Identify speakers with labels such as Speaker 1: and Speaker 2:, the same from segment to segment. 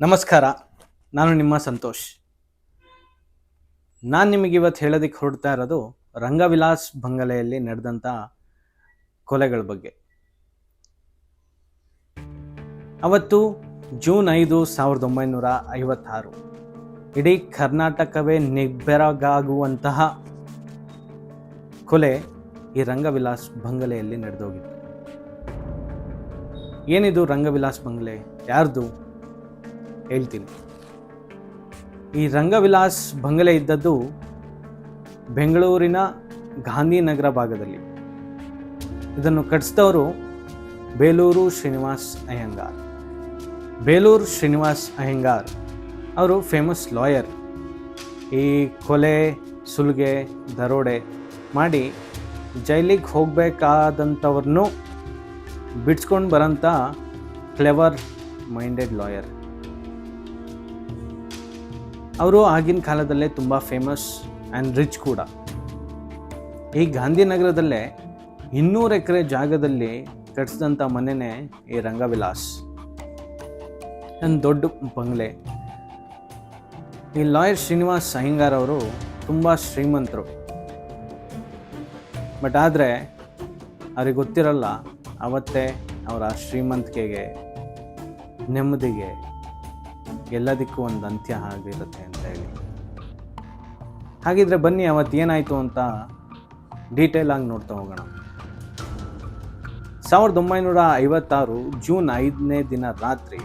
Speaker 1: ನಮಸ್ಕಾರ, ನಾನು ನಿಮ್ಮ ಸಂತೋಷ್. ನಾನು ನಿಮಗೆ ಇವತ್ತು ಹೇಳೋದಕ್ಕೆ ಹೊರಡ್ತಾ ಇರೋದು ರಂಗವಿಲಾಸ್ ಬಂಗಲೆಯಲ್ಲಿ ನಡೆದಂಥ ಕೊಲೆಗಳ ಬಗ್ಗೆ. ಅವತ್ತು ಜೂನ್ ಐದು ಸಾವಿರದ ಒಂಬೈನೂರ ಐವತ್ತಾರು, ಇಡೀ ಕರ್ನಾಟಕವೇ ನಿಬ್ಬೆರಗಾಗುವಂತಹ ಕೊಲೆ ಈ ರಂಗವಿಲಾಸ್ ಬಂಗಲೆಯಲ್ಲಿ ನಡೆದೋಗಿತ್ತು. ಏನಿದು ರಂಗವಿಲಾಸ್ ಬಂಗಲೆ? ಯಾರ್ದು? ಹೇಳ್ತೀನಿ. ಈ ರಂಗವಿಲಾಸ್ ಬಂಗಲೆ ಇದ್ದದ್ದು ಬೆಂಗಳೂರಿನ ಗಾಂಧಿನಗರ ಭಾಗದಲ್ಲಿ. ಇದನ್ನು ಕಟ್ಸಿದವರು ಬೇಲೂರು ಶ್ರೀನಿವಾಸ್ ಅಯ್ಯಂಗಾರ್. ಬೇಲೂರು ಶ್ರೀನಿವಾಸ್ ಅಯ್ಯಂಗಾರ್ ಅವರು ಫೇಮಸ್ ಲಾಯರ್ ಈ ಕೊಲೆ, ಸುಲಿಗೆ, ದರೋಡೆ ಮಾಡಿ ಜೈಲಿಗೆ ಹೋಗಬೇಕಾದಂಥವ್ರನ್ನೂ ಬಿಡ್ಸ್ಕೊಂಡು ಬರೋಂಥ ಕ್ಲೆವರ್ ಮೈಂಡೆಡ್ ಲಾಯರ್ ಅವರು ಆಗಿನ ಕಾಲದಲ್ಲೇ ತುಂಬ ಫೇಮಸ್ ಆ್ಯಂಡ್ ರಿಚ್ ಕೂಡ. ಈ ಗಾಂಧಿನಗರದಲ್ಲೇ ಇನ್ನೂರು ಎಕರೆ ಜಾಗದಲ್ಲಿ ಕಟ್ಟಿಸಿದಂಥ ಮನೆನೇ ಈ ರಂಗವಿಲಾಸ್. ನನ್ನ ದೊಡ್ಡ ಬಂಗ್ಲೆ. ಈ ಲಾಯರ್ ಶ್ರೀನಿವಾಸ್ ಅಯ್ಯಂಗಾರ್ ಅವರು ತುಂಬ ಶ್ರೀಮಂತರು. ಬಟ್ ಆದರೆ ಅವ್ರಿಗೆ ಗೊತ್ತಿರಲ್ಲ ಅವತ್ತೇ ಅವರ ಶ್ರೀಮಂತಿಕೆಗೆ, ನೆಮ್ಮದಿಗೆ ಎಲ್ಲದಕ್ಕೂ ಒಂದು ಅಂತ್ಯ ಆಗಿರುತ್ತೆ ಅಂತ ಹೇಳಿ. ಹಾಗಿದ್ರೆ ಬನ್ನಿ, ಅವತ್ತು ಏನಾಯಿತು ಅಂತ ಡೀಟೇಲ್ ಆಗಿ ನೋಡ್ತಾ ಹೋಗೋಣ. ಸಾವಿರದ ಒಂಬೈನೂರ ಐವತ್ತಾರು ಜೂನ್ ಐದನೇ ದಿನ ರಾತ್ರಿ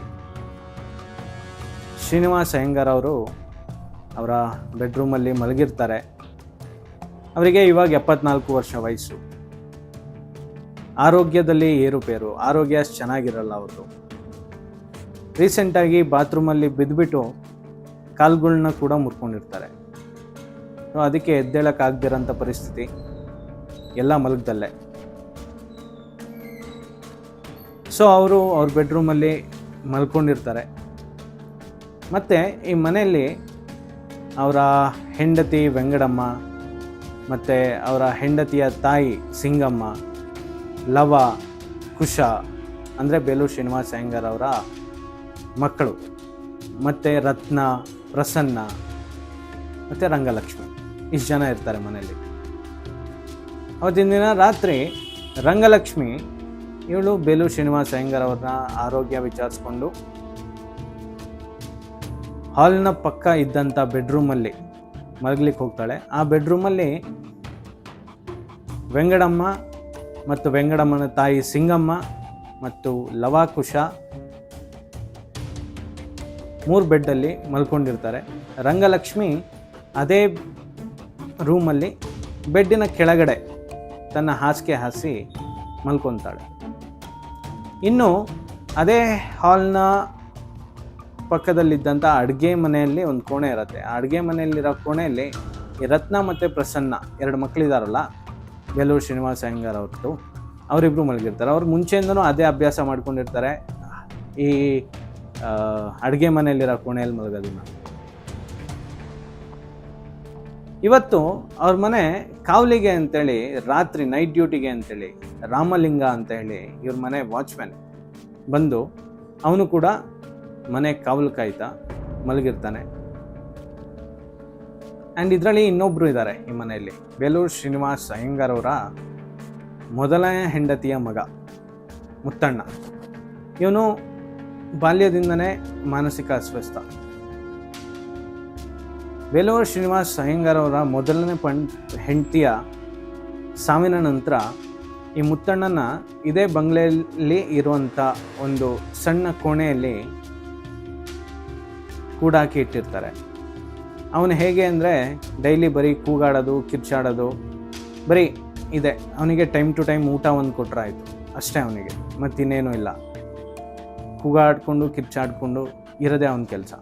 Speaker 1: ಶ್ರೀನಿವಾಸ್ ಅಯ್ಯಂಗಾರ್ ಅವರು ಅವರ ಬೆಡ್ರೂಮಲ್ಲಿ ಮಲಗಿರ್ತಾರೆ. ಅವರಿಗೆ ಇವಾಗ ಎಪ್ಪತ್ನಾಲ್ಕು ವರ್ಷ ವಯಸ್ಸು. ಆರೋಗ್ಯದಲ್ಲಿ ಏರುಪೇರು, ಆರೋಗ್ಯ ಚೆನ್ನಾಗಿರಲ್ಲ ಅವ್ರದ್ದು. ರೀಸೆಂಟಾಗಿ ಬಾತ್ರೂಮಲ್ಲಿ ಬಿದ್ದುಬಿಟ್ಟು ಕಾಲುಗಳನ್ನ ಕೂಡ ಮುರ್ಕೊಂಡಿರ್ತಾರೆ. ಸೊ ಅದಕ್ಕೆ ಎದ್ದೇಳೋಕ್ಕಾಗ್ದಿರೋಂಥ ಪರಿಸ್ಥಿತಿ ಎಲ್ಲ ಮಲಗದಲ್ಲೇ. ಸೊ ಅವರು ಅವ್ರ ಬೆಡ್ರೂಮಲ್ಲಿ ಮಲ್ಕೊಂಡಿರ್ತಾರೆ. ಮತ್ತು ಈ ಮನೆಯಲ್ಲಿ ಅವರ ಹೆಂಡತಿ ವೆಂಗಡಮ್ಮ ಮತ್ತು ಅವರ ಹೆಂಡತಿಯ ತಾಯಿ ಸಿಂಗಮ್ಮ, ಲವ, ಕುಶ, ಅಂದರೆ ಬೇಲೂರು ಶ್ರೀನಿವಾಸ ಅಯ್ಯಂಗಾರ್ ಅವರ ಮಕ್ಕಳು, ಮತ್ತು ರತ್ನ, ಪ್ರಸನ್ನ, ಮತ್ತು ರಂಗಲಕ್ಷ್ಮಿ. ಇಷ್ಟು ಜನ ಇರ್ತಾರೆ ಮನೆಯಲ್ಲಿ. ಅವತ್ತಿನ ದಿನ ರಾತ್ರಿ ರಂಗಲಕ್ಷ್ಮಿ, ಇವಳು ಬೇಲೂರು ಶ್ರೀನಿವಾಸ ಅಯ್ಯಂಗಾರ್ ಅವ್ರನ್ನ ಆರೋಗ್ಯ ವಿಚಾರಿಸ್ಕೊಂಡು ಹಾಲ್ನ ಪಕ್ಕ ಇದ್ದಂಥ ಬೆಡ್ರೂಮಲ್ಲಿ ಮಲಗ್ಲಿಕ್ಕೆ ಹೋಗ್ತಾಳೆ. ಆ ಬೆಡ್ರೂಮಲ್ಲಿ ವೆಂಗಡಮ್ಮ ಮತ್ತು ವೆಂಗಡಮ್ಮನ ತಾಯಿ ಸಿಂಗಮ್ಮ ಮತ್ತು ಲವಾಕುಶ ಮೂರು ಬೆಡ್ಡಲ್ಲಿ ಮಲ್ಕೊಂಡಿರ್ತಾರೆ. ರಂಗಲಕ್ಷ್ಮಿ ಅದೇ ರೂಮಲ್ಲಿ ಬೆಡ್ಡಿನ ಕೆಳಗಡೆ ತನ್ನ ಹಾಸಿಗೆ ಹಾಸಿ ಮಲ್ಕೊತಾಳೆ ಇನ್ನು ಅದೇ ಹಾಲ್ನ ಪಕ್ಕದಲ್ಲಿದ್ದಂಥ ಅಡುಗೆ ಮನೆಯಲ್ಲಿ ಒಂದು ಕೋಣೆ ಇರುತ್ತೆ. ಆ ಅಡುಗೆ ಮನೆಯಲ್ಲಿರೋ ಕೋಣೆಯಲ್ಲಿ ರತ್ನ ಮತ್ತು ಪ್ರಸನ್ನ ಎರಡು ಮಕ್ಕಳಿದಾರಲ್ಲ, ಬೇಲೂರು ಶ್ರೀನಿವಾಸ ಅಯ್ಯಂಗಾರ್ ಅವ್ರದ್ದು ಅವರಿಬ್ಬರು ಮಲಗಿರ್ತಾರೆ. ಅವ್ರು ಮುಂಚೆಯಿಂದನೂ ಅದೇ ಅಭ್ಯಾಸ ಮಾಡ್ಕೊಂಡಿರ್ತಾರೆ. ಈ ಅಡುಗೆ ಮನೆಯಲ್ಲಿರೋ ಕೋಣೆಯಲ್ಲಿ ಮಲಗೋದನ್ನ ಇವತ್ತು ಅವ್ರ ಮನೆ ಕಾವಲಿಗೆ ಅಂತೇಳಿ, ರಾತ್ರಿ ನೈಟ್ ಡ್ಯೂಟಿಗೆ ಅಂತೇಳಿ, ರಾಮಲಿಂಗ ಅಂತ ಹೇಳಿ ಇವ್ರ ಮನೆ ವಾಚ್ಮ್ಯಾನ್ ಬಂದು ಅವನು ಕೂಡ ಮನೆ ಕಾವಲು ಕಾಯ್ತಾ ಮಲಗಿರ್ತಾನೆ. ಆ್ಯಂಡ್ ಇದರಲ್ಲಿ ಇನ್ನೊಬ್ಬರು ಇದ್ದಾರೆ ಈ ಮನೆಯಲ್ಲಿ, ಬೇಲೂರು ಶ್ರೀನಿವಾಸ್ ಅಯ್ಯಂಗಾರ್ ಅವರ ಮೊದಲನೇ ಹೆಂಡತಿಯ ಮಗ ಮುತ್ತಣ್ಣ. ಇವನು ಬಾಲ್ಯದಿಂದನೇ ಮಾನಸಿಕ ಅಸ್ವಸ್ಥ. ವೇಲೂರು ಶ್ರೀನಿವಾಸ್ ಅಯ್ಯಂಗಾರ್ ಅವರ ಮೊದಲನೇ ಪಣ್ ಹೆಂಡತಿಯ ಸಾವಿನ ನಂತರ ಈ ಮುತ್ತಣ್ಣನ ಇದೇ ಬಂಗ್ಲೆಯಲ್ಲಿ ಇರುವಂಥ ಒಂದು ಸಣ್ಣ ಕೋಣೆಯಲ್ಲಿ ಕೂಡಾಕಿ ಇಟ್ಟಿರ್ತಾರೆ. ಅವನು ಹೇಗೆ ಅಂದರೆ ಡೈಲಿ ಬರೀ ಕೂಗಾಡೋದು, ಕಿರ್ಚಾಡೋದು, ಬರೀ ಇದೆ. ಅವನಿಗೆ ಟೈಮ್ ಟು ಟೈಮ್ ಊಟ ಒಂದು ಕೊಟ್ಟರೆ ಆಯಿತು ಅಷ್ಟೇ ಅವನಿಗೆ, ಮತ್ತಿನ್ನೇನೂ ಇಲ್ಲ. ಕೂಗಾಡ್ಕೊಂಡು, ಕಿರ್ಚಾಡ್ಕೊಂಡು ಇರೋದೇ ಅವನ ಕೆಲಸ.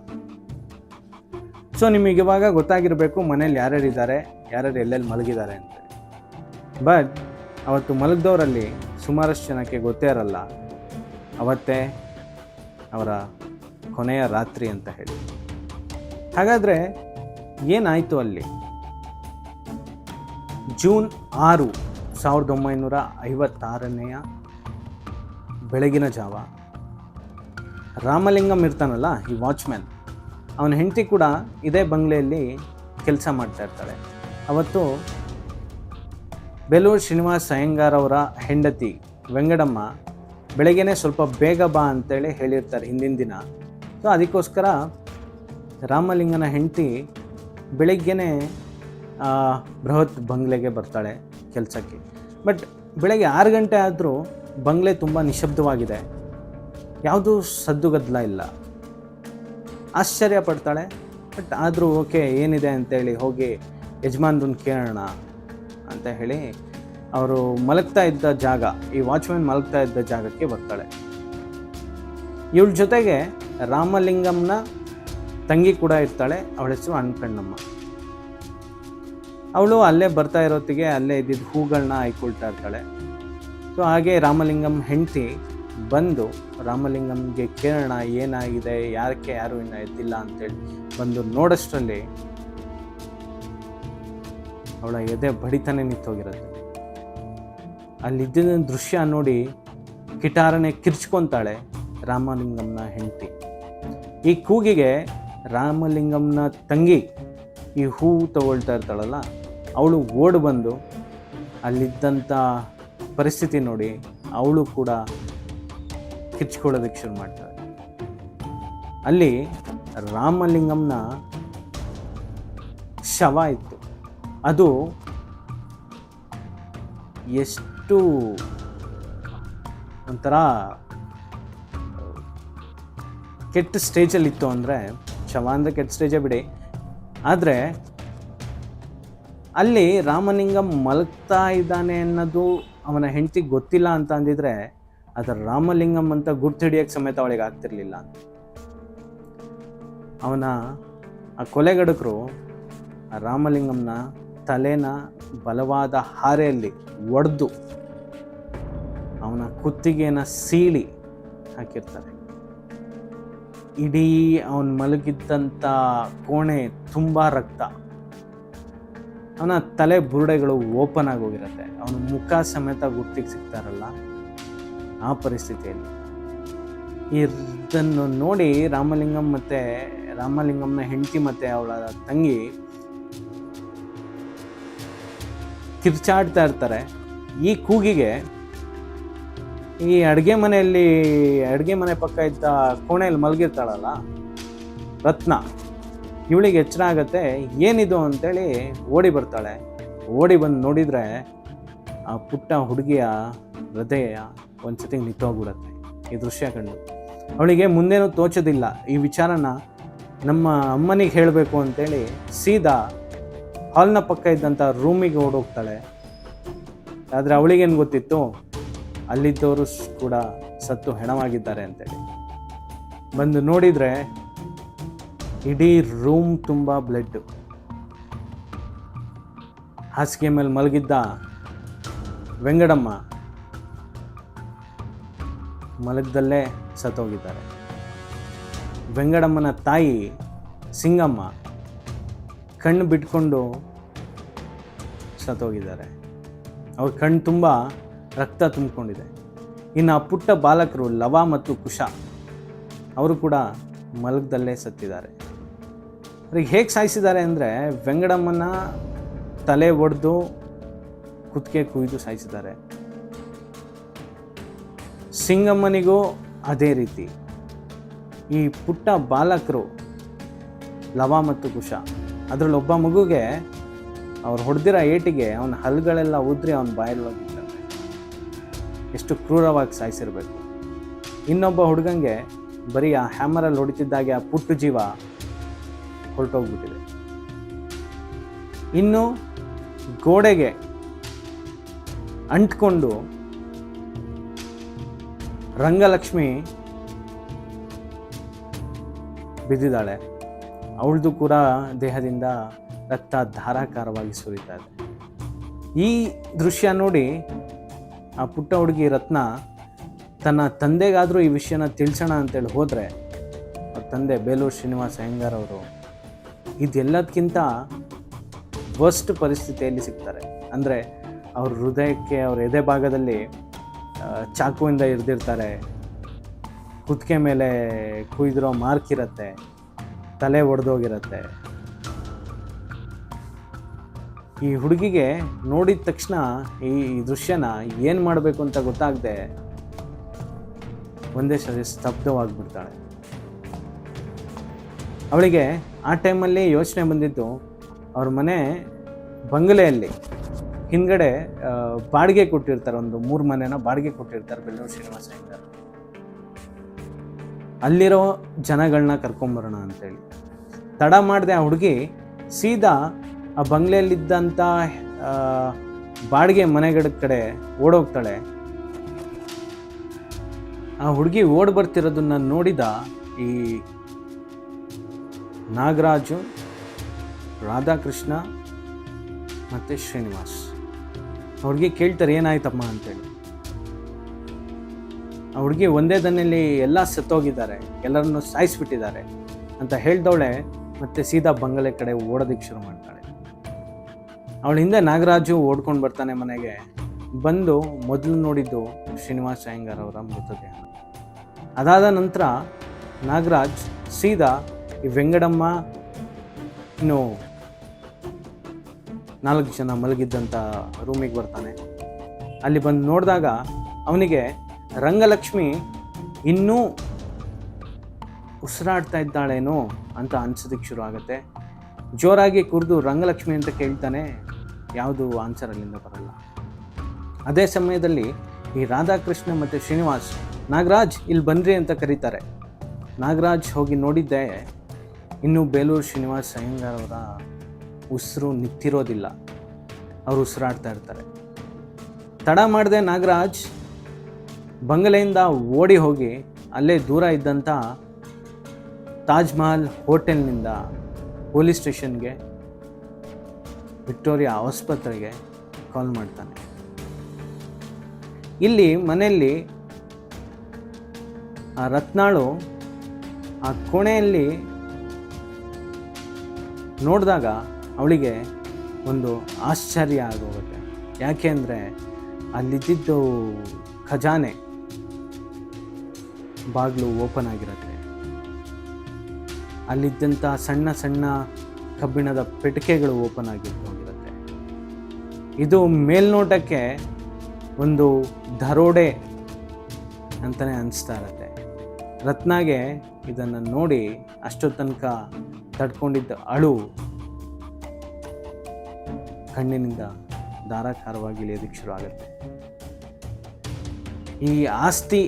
Speaker 1: ಸೊ ನಿಮಗೆ ಇವಾಗ ಗೊತ್ತಾಗಿರಬೇಕು ಮನೇಲಿ ಯಾರ್ಯಾರು ಇದ್ದಾರೆ, ಯಾರ್ಯಾರು ಎಲ್ಲೆಲ್ಲಿ ಮಲಗಿದ್ದಾರೆ ಅಂತ. ಬಟ್ ಅವತ್ತು ಮಲಗಿದವರಲ್ಲಿ ಸುಮಾರಷ್ಟು ಜನಕ್ಕೆ ಗೊತ್ತೇ ಇರಲ್ಲ. ಅವತ್ತೇ ಅವರ ಕೊನೆಯ ರಾತ್ರಿ ಅಂತ ಹೇಳಿ. ಹಾಗಾದರೆ ಏನಾಯಿತು ಅಲ್ಲಿ? ಜೂನ್ ಆರು ಸಾವಿರದ ಒಂಬೈನೂರ ಐವತ್ತಾರನೆಯ ಬೆಳಗಿನ ಜಾವ. ರಾಮಲಿಂಗಂ ಇರ್ತಾನಲ್ಲ ಈ ವಾಚ್ಮ್ಯಾನ್, ಅವನ ಹೆಂಡತಿ ಕೂಡ ಇದೇ ಬಂಗ್ಲೆಯಲ್ಲಿ ಕೆಲಸ ಮಾಡ್ತಾ ಇರ್ತಾಳೆ. ಅವತ್ತು ಬೇಲೂರು ಶ್ರೀನಿವಾಸ್ ಅಯ್ಯಂಗಾರ್ ಅವರ ಹೆಂಡತಿ ವೆಂಗಡಮ್ಮ ಬೆಳಗ್ಗೆನೇ ಸ್ವಲ್ಪ ಬೇಗ ಬಾ ಅಂತೇಳಿ ಹೇಳಿರ್ತಾರೆ ಹಿಂದಿನ ದಿನ. ಸೊ ಅದಕ್ಕೋಸ್ಕರ ರಾಮಲಿಂಗನ ಹೆಂಡತಿ ಬೆಳಗ್ಗೆನೇ ಬೃಹತ್ ಬಂಗ್ಲೆಗೆ ಬರ್ತಾಳೆ ಕೆಲಸಕ್ಕೆ. ಬಟ್ ಬೆಳಗ್ಗೆ ಆರು ಗಂಟೆ ಆದರೂ ಬಂಗ್ಲೆ ತುಂಬ ನಿಶಬ್ದವಾಗಿದೆ. ಯಾವುದೂ ಸದ್ದುಗದ್ದಲ ಇಲ್ಲ. ಆಶ್ಚರ್ಯ ಪಡ್ತಾಳೆ, ಬಟ್ ಆದರೂ ಓಕೆ, ಏನಿದೆ ಅಂತೇಳಿ ಹೋಗಿ ಯಜಮಾನ್ರನ್ನ ಕೇಳೋಣ ಅಂತ ಹೇಳಿ ಅವರು ಮಲಗ್ತಾ ಇದ್ದ ಜಾಗ, ಈ ವಾಚ್ಮ್ಯಾನ್ ಮಲಗ್ತಾ ಇದ್ದ ಜಾಗಕ್ಕೆ ಬರ್ತಾಳೆ. ಇವಳ ಜೊತೆಗೆ ರಾಮಲಿಂಗಂನ ತಂಗಿ ಕೂಡ ಇರ್ತಾಳೆ, ಅವಳ ಹೆಸರು ಅಣ್ಕಣ್ಣಮ್ಮ ಅವಳು ಅಲ್ಲೇ ಬರ್ತಾ ಇರೋತ್ತಿಗೆ ಅಲ್ಲೇ ಇದ್ದಿದ್ದ ಹೂಗಳನ್ನ ಹಾಯ್ಕೊಳ್ತಾ ಇರ್ತಾಳೆ. ಸೊ ಹಾಗೆ ರಾಮಲಿಂಗಂ ಹೆಂಡತಿ ಬಂದು ರಾಮಲಿಂಗಂಗೆ ಕೇಳೋಣ, ಏನಾಗಿದೆ, ಯಾರಕ್ಕೆ ಯಾರು ಇನ್ನು ಎದ್ದಿಲ್ಲ ಅಂತೇಳಿ ಬಂದು ನೋಡೋಷ್ಟರಲ್ಲಿ ಅವಳ ಎದೆ ಬಡಿತಾನೆ ನಿಂತೋಗಿರುತ್ತೆ. ಅಲ್ಲಿದ್ದ ದೃಶ್ಯ ನೋಡಿ ಕಿಟಾರನೆ ಕಿರ್ಚ್ಕೊತಾಳೆ ರಾಮಲಿಂಗಮ್ನ ಹೆಂಡತಿ. ಈ ಕೂಗಿಗೆ ರಾಮಲಿಂಗಮ್ನ ತಂಗಿ ಈ ಹೂ ತಗೊಳ್ತಾ ಇರ್ತಾಳಲ್ಲ, ಅವಳು ಓಡ್ ಬಂದು ಅಲ್ಲಿದ್ದಂಥ ಪರಿಸ್ಥಿತಿ ನೋಡಿ ಅವಳು ಕೂಡ ಕಿರ್ಚ್ಕೊಳ್ಳೋದಕ್ಕೆ ಶುರು ಮಾಡ್ತಾರೆ. ಅಲ್ಲಿ ರಾಮಲಿಂಗಂನ ಶವ ಇತ್ತು. ಅದು ಎಷ್ಟು ಒಂಥರ ಕೆಟ್ಟ ಸ್ಟೇಜಲ್ಲಿತ್ತು ಅಂದರೆ, ಶವ ಅಂದರೆ ಕೆಟ್ಟ ಸ್ಟೇಜೇ ಬಿಡಿ. ಆದರೆ ಅಲ್ಲಿ ರಾಮಲಿಂಗಂ ಮಲಗ್ತಾ ಇದ್ದಾನೆ ಅನ್ನೋದು ಅವನ ಹೆಂಡತಿ ಗೊತ್ತಿಲ್ಲ ಅಂತ ಅಂದಿದ್ರೆ ಅದರ ರಾಮಲಿಂಗಂ ಅಂತ ಗುರ್ತು ಹಿಡಿಯೋಕ್ಕೆ ಸಮೇತ ಅವಳಿಗೆ ಆಗ್ತಿರ್ಲಿಲ್ಲ. ಅವನ ಆ ಕೊಲೆಗಡಕರು ಆ ರಾಮಲಿಂಗಂನ ತಲೆನ ಬಲವಾದ ಹಾರೆಯಲ್ಲಿ ಒಡೆದು ಅವನ ಕುತ್ತಿಗೆನ ಸೀಳಿ ಹಾಕಿರ್ತಾರೆ. ಇಡೀ ಅವನು ಮಲಗಿದ್ದಂಥ ಕೋಣೆ ತುಂಬ ರಕ್ತ. ಅವನ ತಲೆ ಬುರುಡೆಗಳು ಓಪನ್ ಆಗೋಗಿರುತ್ತೆ. ಅವನ ಮುಖ ಸಮೇತ ಗುರ್ತಿಗೆ ಸಿಗ್ತಾರಲ್ಲ ಆ ಪರಿಸ್ಥಿತಿಯಲ್ಲಿ. ಇದನ್ನು ನೋಡಿ ರಾಮಲಿಂಗಂ ಮತ್ತು ರಾಮಲಿಂಗಂನ ಹೆಂಡತಿ ಮತ್ತು ಅವಳ ತಂಗಿ ಕಿರ್ಚಾಡ್ತಾ ಇರ್ತಾರೆ. ಈ ಕೂಗಿಗೆ ಈ ಅಡುಗೆ ಮನೆಯಲ್ಲಿ, ಅಡುಗೆ ಮನೆ ಪಕ್ಕ ಇದ್ದ ಕೋಣೆಯಲ್ಲಿ ಮಲಗಿರ್ತಾಳಲ್ಲ, ರತ್ನ. ಇವಳಿಗೆ ಎಚ್ಚರ ಆಗತ್ತೆ, ಏನಿದು ಅಂತೇಳಿ ಓಡಿ ಬರ್ತಾಳೆ. ಓಡಿ ಬಂದು ನೋಡಿದರೆ ಆ ಪುಟ್ಟ ಹುಡುಗಿಯ ಹೃದಯ ಒಂದ್ಸತಿ ನಿಂತೋಗ್ಬಿಡತ್ತೆ ಈ ದೃಶ್ಯ ಕಂಡು. ಅವಳಿಗೆ ಮುಂದೇನೂ ತೋಚೋದಿಲ್ಲ. ಈ ವಿಚಾರನ ನಮ್ಮ ಅಮ್ಮನಿಗೆ ಹೇಳಬೇಕು ಅಂತೇಳಿ ಸೀದಾ ಹಾಲ್ನ ಪಕ್ಕ ಇದ್ದಂಥ ರೂಮಿಗೆ ಓಡೋಗ್ತಾಳೆ. ಆದರೆ ಅವಳಿಗೇನು ಗೊತ್ತಿತ್ತು? ಅಲ್ಲಿದ್ದವರು ಕೂಡ ಸತ್ತು ಹೆಣವಾಗಿದ್ದಾರೆ ಅಂತೇಳಿ. ಬಂದು ನೋಡಿದರೆ ಇಡೀ ರೂಮ್ ತುಂಬ ಬ್ಲಡ್ ಹಾಸಿಗೆ ಮೇಲೆ ಮಲಗಿದ್ದ ವೆಂಗಡಮ್ಮ ಮಲಗದಲ್ಲೇ ಸತ್ತೋಗಿದ್ದಾರೆ. ವೆಂಗಡಮ್ಮನ ತಾಯಿ ಸಿಂಗಮ್ಮ ಕಣ್ಣು ಬಿಟ್ಕೊಂಡು ಸತ್ತೋಗಿದ್ದಾರೆ. ಅವ್ರ ಕಣ್ಣು ತುಂಬ ರಕ್ತ ತುಂಬಿಕೊಂಡಿದೆ. ಇನ್ನು ಆ ಪುಟ್ಟ ಬಾಲಕರು ಲವ ಮತ್ತು ಕುಶ, ಅವರು ಕೂಡ ಮಲಗದಲ್ಲೇ ಸತ್ತಿದ್ದಾರೆ. ಅವ್ರಿಗೆ ಹೇಗೆ ಸಾಯಿಸಿದ್ದಾರೆ ಅಂದರೆ ವೆಂಗಡಮ್ಮನ ತಲೆ ಒಡೆದು ಕುತ್ತಿಗೆ ಕುಯ್ದು ಸಾಯಿಸಿದ್ದಾರೆ. ಸಿಂಗಮ್ಮನಿಗೂ ಅದೇ ರೀತಿ. ಈ ಪುಟ್ಟ ಬಾಲಕರು ಲವ ಮತ್ತು ಕುಶ ಅದರಲ್ಲೊಬ್ಬ ಮಗುಗೆ ಅವ್ರು ಹೊಡೆದಿರೋ ಏಟಿಗೆ ಅವನ ಹಲ್ಗಳೆಲ್ಲ ಉದ್ರಿ ಅವನ ಬಾಯಲ್ಲಿ ಹೋಗಿದ್ದಾರೆ ಎಷ್ಟು ಕ್ರೂರವಾಗಿ ಸಾಯಿಸಿರ್ಬೇಕು. ಇನ್ನೊಬ್ಬ ಹುಡುಗಂಗೆ ಬರೀ ಆ ಹ್ಯಾಮರಲ್ಲಿ ಹೊಡಿತಿದ್ದಾಗೆ ಆ ಪುಟ್ಟು ಜೀವ ಹೊರಟೋಗ್ಬಿಟ್ಟಿದೆ. ಇನ್ನು ಗೋಡೆಗೆ ಅಂಟ್ಕೊಂಡು ರಂಗಲಕ್ಷ್ಮಿ ಬಿದ್ದಿದ್ದಾಳೆ. ಅವಳದು ಕೂಡ ದೇಹದಿಂದ ರಕ್ತ ಧಾರಾಕಾರವಾಗಿ ಸುರಿತಾ ಇದೆ. ಈ ದೃಶ್ಯ ನೋಡಿ ಆ ಪುಟ್ಟ ಹುಡುಗಿ ರತ್ನ ತನ್ನ ತಂದೆಗಾದರೂ ಈ ವಿಷಯನ ತಿಳಿಸೋಣ ಅಂತೇಳಿ ಹೋದರೆ ಅವ್ರ ತಂದೆ ಬೇಲೂರು ಶ್ರೀನಿವಾಸ ಅಯ್ಯಂಗಾರ್ ಅವರು ಇದೆಲ್ಲದಕ್ಕಿಂತ ವರ್ಸ್ಟ್ ಪರಿಸ್ಥಿತಿಯಲ್ಲಿ ಸಿಗ್ತಾರೆ. ಅಂದರೆ ಅವ್ರ ಹೃದಯಕ್ಕೆ ಅವ್ರ ಎದೆ ಭಾಗದಲ್ಲಿ ಚಾಕುವಿಂದ ಇರ್ದಿರ್ತಾರೆ ಕುತ್ತಿಗೆ ಮೇಲೆ ಕುಯ್ದಿರೋ ಮಾರ್ಕ್ ಇರುತ್ತೆ. ತಲೆ ಒಡೆದೋಗಿರತ್ತೆ. ಈ ಹುಡುಗಿಗೆ ನೋಡಿದ ತಕ್ಷಣ ಈ ದೃಶ್ಯನ ಏನು ಮಾಡಬೇಕು ಅಂತ ಗೊತ್ತಾಗದೆ ಒಂದೇ ಸರಿ ಸ್ತಬ್ಧವಾಗಿಬಿಡ್ತಾಳೆ. ಅವಳಿಗೆ ಆ ಟೈಮಲ್ಲಿ ಯೋಚನೆ ಬಂದಿದ್ದು ಅವ್ರ ಮನೆ ಬಂಗಲೆಯಲ್ಲಿ. ಹಿಂದ್ಗಡೆ ಬಾಡಿಗೆ ಕೊಟ್ಟಿರ್ತಾರೆ ಒಂದು ಮೂರು ಮನೆನ ಬಾಡಿಗೆ ಕೊಟ್ಟಿರ್ತಾರೆ ಬೆಳ್ಳೂರು ಶ್ರೀನಿವಾಸ ಅಯ್ಯಂಗಾರ್ ಅಲ್ಲಿರೋ ಜನಗಳನ್ನ ಕರ್ಕೊಂಬರೋಣ ಅಂತೇಳಿ. ತಡ ಮಾಡಿದೆ ಆ ಹುಡುಗಿ ಸೀದಾ ಆ ಬಂಗ್ಲೆಯಲ್ಲಿದ್ದಂಥ ಬಾಡಿಗೆ ಮನೆಗಳ ಕಡೆ ಓಡೋಗ್ತಾಳೆ. ಆ ಹುಡುಗಿ ಓಡ್ ಬರ್ತಿರೋದನ್ನ ನೋಡಿದ ಈ ನಾಗರಾಜು, ರಾಧಾಕೃಷ್ಣ ಮತ್ತು ಶ್ರೀನಿವಾಸ್. ಅವ್ರಿಗೆ ಕೇಳ್ತಾರೆ ಏನಾಯ್ತಮ್ಮ ಅಂತೇಳಿ. ಆ ಹುಡುಗಿ ಒಂದೇ ದನ್ನಲ್ಲಿ ಎಲ್ಲ ಸತ್ತೋಗಿದ್ದಾರೆ, ಎಲ್ಲರನ್ನು ಸಾಯಿಸ್ಬಿಟ್ಟಿದ್ದಾರೆ ಅಂತ ಹೇಳ್ದವಳೆ ಮತ್ತೆ ಸೀದಾ ಬಂಗಲೆ ಕಡೆ ಓಡೋದಕ್ಕೆ ಶುರು ಮಾಡ್ತಾಳೆ. ಅವಳ ಹಿಂದೆ ನಾಗರಾಜು ಓಡ್ಕೊಂಡು ಬರ್ತಾನೆ ಮನೆಗೆ, ಬಂದು ಮೊದಲು ನೋಡಿದ್ದು ಶ್ರೀನಿವಾಸ್ ಅಯ್ಯಂಗಾರ್ ಅವರ ಮೃತದೇಹ. ಅದಾದ ನಂತರ ನಾಗರಾಜ್ ಸೀದಾ ಈ ವೆಂಗಡಮ್ಮ ಇನ್ನು ನಾಲ್ಕು ಜನ ಮಲಗಿದ್ದಂಥ ರೂಮಿಗೆ ಬರ್ತಾನೆ. ಅಲ್ಲಿ ಬಂದು ನೋಡಿದಾಗ ಅವನಿಗೆ ರಂಗಲಕ್ಷ್ಮಿ ಇನ್ನೂ ಉಸಿರಾಡ್ತಾ ಇದ್ದಾಳೇನೋ ಅಂತ ಅನ್ಸೋದಕ್ಕೆ ಶುರು ಆಗುತ್ತೆ. ಜೋರಾಗಿ ಕುರಿದು ರಂಗಲಕ್ಷ್ಮಿ ಅಂತ ಕೇಳ್ತಾನೆ, ಯಾವುದು ಆನ್ಸರ್ ಅಲ್ಲಿಂದ ಬರಲ್ಲ. ಅದೇ ಸಮಯದಲ್ಲಿ ಈ ರಾಧಾಕೃಷ್ಣ ಮತ್ತು ಶ್ರೀನಿವಾಸ್, ನಾಗರಾಜ್ ಇಲ್ಲಿ ಬನ್ರಿ ಅಂತ ಕರೀತಾರೆ. ನಾಗರಾಜ್ ಹೋಗಿ ನೋಡಿದ್ದೆ, ಇನ್ನೂ ಬೇಲೂರು ಶ್ರೀನಿವಾಸ್ ಅಯ್ಯಂಗಾರ್ ಉಸಿರು ನಿಂತಿರೋದಿಲ್ಲ. ಅವರು ಉಸಿರಾಡ್ತಾ ಇರ್ತಾರೆ. ತಡ ಮಾಡದೆ ನಾಗರಾಜ್ ಬಂಗಲೆಯಿಂದ ಓಡಿ ಹೋಗಿ ಅಲ್ಲೇ ದೂರ ಇದ್ದಂಥ ತಾಜ್ ಮಹಲ್ ಹೋಟೆಲ್ನಿಂದ ಪೊಲೀಸ್ ಸ್ಟೇಷನ್ಗೆ ವಿಕ್ಟೋರಿಯಾ ಆಸ್ಪತ್ರೆಗೆ ಕಾಲ್ ಮಾಡ್ತಾನೆ. ಇಲ್ಲಿ ಮನೆಯಲ್ಲಿ ಆ ರತ್ನಾಳು ಆ ಕೋಣೆಯಲ್ಲಿ ನೋಡಿದಾಗ ಅವಳಿಗೆ ಒಂದು ಆಶ್ಚರ್ಯ ಆಗೋಗುತ್ತೆ. ಯಾಕೆ ಅಂದರೆ ಅಲ್ಲಿದ್ದಿದ್ದು ಖಜಾನೆ ಬಾಗಿಲು ಓಪನ್ ಆಗಿರುತ್ತೆ. ಅಲ್ಲಿದ್ದಂಥ ಸಣ್ಣ ಸಣ್ಣ ಕಬ್ಬಿಣದ ಪೆಟಿಕೆಗಳು ಓಪನ್ ಆಗಿ ಹೋಗಿರುತ್ತೆ. ಇದು ಮೇಲ್ನೋಟಕ್ಕೆ ಒಂದು ದರೋಡೆ ಅಂತಲೇ ಅನಿಸ್ತಾ ಇರುತ್ತೆ. ರತ್ನಾಗೆ ಇದನ್ನು ನೋಡಿ ಅಷ್ಟೊತ್ತನಕ ತನಕ ತಡ್ಕೊಂಡಿದ್ದ ಅಳು ಕಣ್ಣಿನಿಂದ ಧಾರಾಕಾರವಾಗಿ ಇಳಿಯೋದಕ್ಕೆ ಶುರು ಆಗುತ್ತೆ. ಈ ಆಸ್ತಿ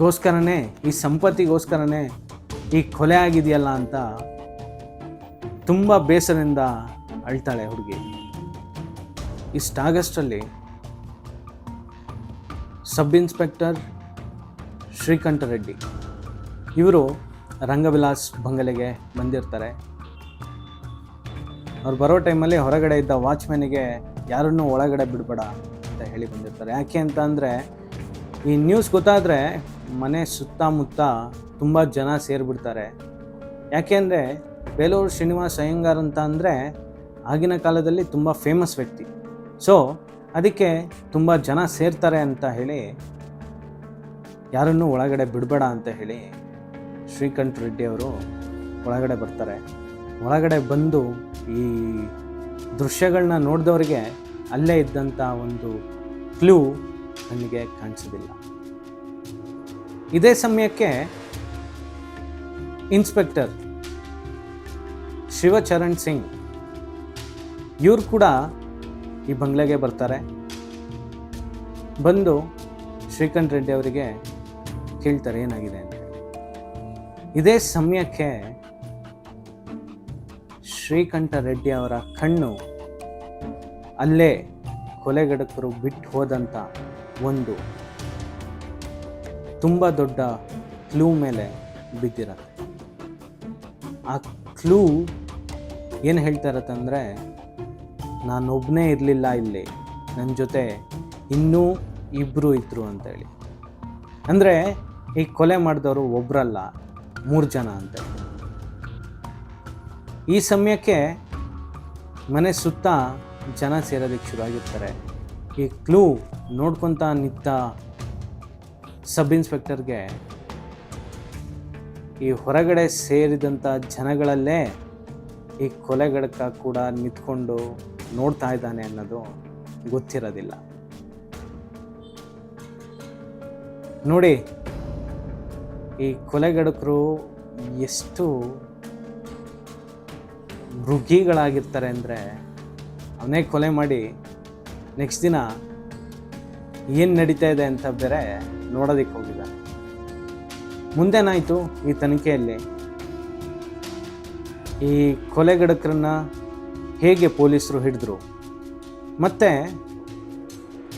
Speaker 1: ಗೋಸ್ಕರನೇ, ಈ ಸಂಪತ್ತಿಗೋಸ್ಕರನೇ ಈ ಕೊಲೆ ಆಗಿದೆಯಲ್ಲ ಅಂತ ತುಂಬ ಬೇಸರದಿಂದ ಅಳ್ತಾಳೆ ಹುಡುಗಿ. ಇಷ್ಟಾಗಸ್ಟಲ್ಲಿ ಸಬ್ ಇನ್ಸ್ಪೆಕ್ಟರ್ ಶ್ರೀಕಂಠ ರೆಡ್ಡಿ ಇವರು ರಂಗವಿಲಾಸ್ ಬಂಗಲೆಗೆ ಬಂದಿರ್ತಾರೆ. ಅವ್ರು ಬರೋ ಟೈಮಲ್ಲಿ ಹೊರಗಡೆ ಇದ್ದ ವಾಚ್ಮ್ಯಾನಿಗೆ ಯಾರನ್ನೂ ಒಳಗಡೆ ಬಿಡಬೇಡ ಅಂತ ಹೇಳಿ ಬಂದಿರ್ತಾರೆ ಯಾಕೆ ಅಂತ ಅಂದರೆ ಈ ನ್ಯೂಸ್ ಗೊತ್ತಾದರೆ ಮನೆ ಸುತ್ತಮುತ್ತ ತುಂಬ ಜನ ಸೇರಿಬಿಡ್ತಾರೆ. ಯಾಕೆಂದರೆ ಬೇಲೂರು ಶ್ರೀನಿವಾಸ್ ಅಯ್ಯಂಗಾರ್ ಅಂತ ಅಂದರೆ ಆಗಿನ ಕಾಲದಲ್ಲಿ ತುಂಬ ಫೇಮಸ್ ವ್ಯಕ್ತಿ. ಸೊ ಅದಕ್ಕೆ ತುಂಬ ಜನ ಸೇರ್ತಾರೆ ಅಂತ ಹೇಳಿ ಯಾರನ್ನೂ ಒಳಗಡೆ ಬಿಡಬೇಡ ಅಂತ ಹೇಳಿ ಶ್ರೀಕಂಠ ರೆಡ್ಡಿ ಅವರು ಒಳಗಡೆ ಬರ್ತಾರೆ. ಒಳಗಡೆ ಬಂದು ಈ ದೃಶ್ಯಗಳನ್ನ ನೋಡಿದವರಿಗೆ ಅಲ್ಲೇ ಇದ್ದಂಥ ಒಂದು ಕ್ಲೂ ನನಗೆ ಕಾಣಿಸೋದಿಲ್ಲ. ಇದೇ ಸಮಯಕ್ಕೆ ಇನ್ಸ್ಪೆಕ್ಟರ್ ಶಿವಚರಣ್ ಸಿಂಗ್ ಇವರು ಕೂಡ ಈ ಬಂಗ್ಲೆಗೆ ಬರ್ತಾರೆ. ಬಂದು ಶ್ರೀಕಂಠ ರೆಡ್ಡಿ ಅವರಿಗೆ ಕೇಳ್ತಾರೆ ಏನಾಗಿದೆ ಅಂತ ಇದೇ ಸಮಯಕ್ಕೆ ಶ್ರೀಕಂಠ ರೆಡ್ಡಿ ಅವರ ಕಣ್ಣು ಅಲ್ಲೇ ಕೊಲೆಗಡಕರು ಬಿಟ್ಟು ಹೋದಂಥ ಒಂದು ತುಂಬ ದೊಡ್ಡ ಕ್ಲೂ ಮೇಲೆ ಬಿದ್ದಿರತ್ತೆ. ಆ ಕ್ಲೂ ಏನು ಹೇಳ್ತಾ ಇರತ್ತಂದರೆ ನಾನೊಬ್ಬನೇ ಇರಲಿಲ್ಲ ಇಲ್ಲಿ ನನ್ನ ಜೊತೆ ಇನ್ನೂ ಇಬ್ಬರು ಇದ್ದರು ಅಂತೇಳಿ ಅಂದರೆ ಈ ಕೊಲೆ ಮಾಡಿದವರು ಒಬ್ಬರಲ್ಲ ಮೂರು ಜನ ಅಂತೇಳಿ ಈ ಸಮಯಕ್ಕೆ ಮನೆ ಸುತ್ತ ಜನ ಸೇರೋದಕ್ಕೆ ಶುರು ಆಗಿರ್ತಾರೆ ಈ ಕ್ಲೂ ನೋಡ್ಕೊತ ನಿಂತ ಸಬ್ ಇನ್ಸ್ಪೆಕ್ಟರ್ಗೆ ಈ ಹೊರಗಡೆ ಸೇರಿದಂಥ ಜನಗಳಲ್ಲೇ ಈ ಕೊಲೆಗಡಕ ಕೂಡ ನಿಂತ್ಕೊಂಡು ನೋಡ್ತಾ ಇದ್ದಾನೆ ಅನ್ನೋದು ಗೊತ್ತಿರೋದಿಲ್ಲ. ನೋಡಿ, ಈ ಕೊಲೆಗಡಕರು ಎಷ್ಟು ಮೃಗಿಗಳಾಗಿರ್ತಾರೆ ಅಂದರೆ ಅವನೇ ಕೊಲೆ ಮಾಡಿ ನೆಕ್ಸ್ಟ್ ದಿನ ಏನು ನಡೀತಾ ಇದೆ ಅಂತ ಬೇರೆ ನೋಡೋದಕ್ಕೆ ಹೋಗಿದ್ದಾನೆ ಮುಂದೇನಾಯಿತು ಈ ತನಿಖೆಯಲ್ಲಿ? ಈ ಕೊಲೆಗಡಕರನ್ನ ಹೇಗೆ ಪೊಲೀಸರು ಹಿಡಿದ್ರು? ಮತ್ತು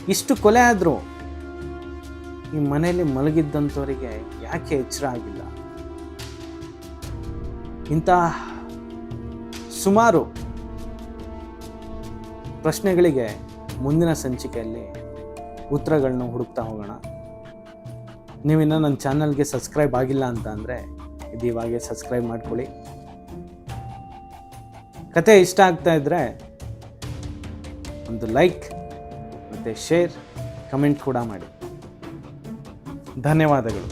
Speaker 1: ಇಷ್ಟು ಕೊಲೆ ಆದರೂ ಈ ಮನೆಯಲ್ಲಿ ಮಲಗಿದ್ದಂಥವರಿಗೆ ಯಾಕೆ ಎಚ್ಚರ ಆಗಿಲ್ಲ? ಇಂಥ ಸುಮಾರು ಪ್ರಶ್ನೆಗಳಿಗೆ ಮುಂದಿನ ಸಂಚಿಕೆಯಲ್ಲಿ ಉತ್ತರಗಳನ್ನ ಹುಡುಕ್ತಾ ಹೋಗೋಣ. ನೀವಿನ್ನೂ ನನ್ನ ಚಾನಲ್ಗೆ ಸಬ್ಸ್ಕ್ರೈಬ್ ಆಗಿಲ್ಲ ಅಂತ ಅಂದರೆ ಇದು ಸಬ್ಸ್ಕ್ರೈಬ್ ಮಾಡ್ಕೊಳ್ಳಿ. ಕತೆ ಇಷ್ಟ ಆಗ್ತಾ ಇದ್ದರೆ ಒಂದು ಲೈಕ್ ಮತ್ತು ಶೇರ್, ಕಮೆಂಟ್ ಕೂಡ ಮಾಡಿ. ಧನ್ಯವಾದಗಳು.